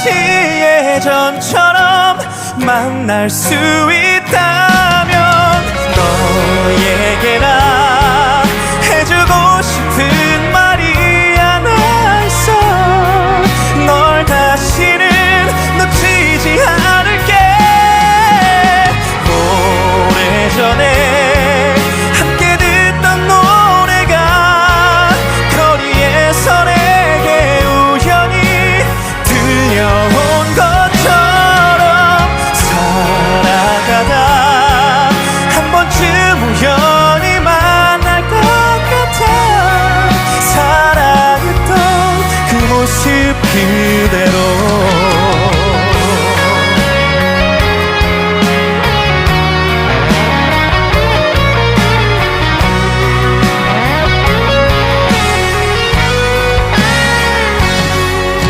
다시 예전처럼 만날 수 있다.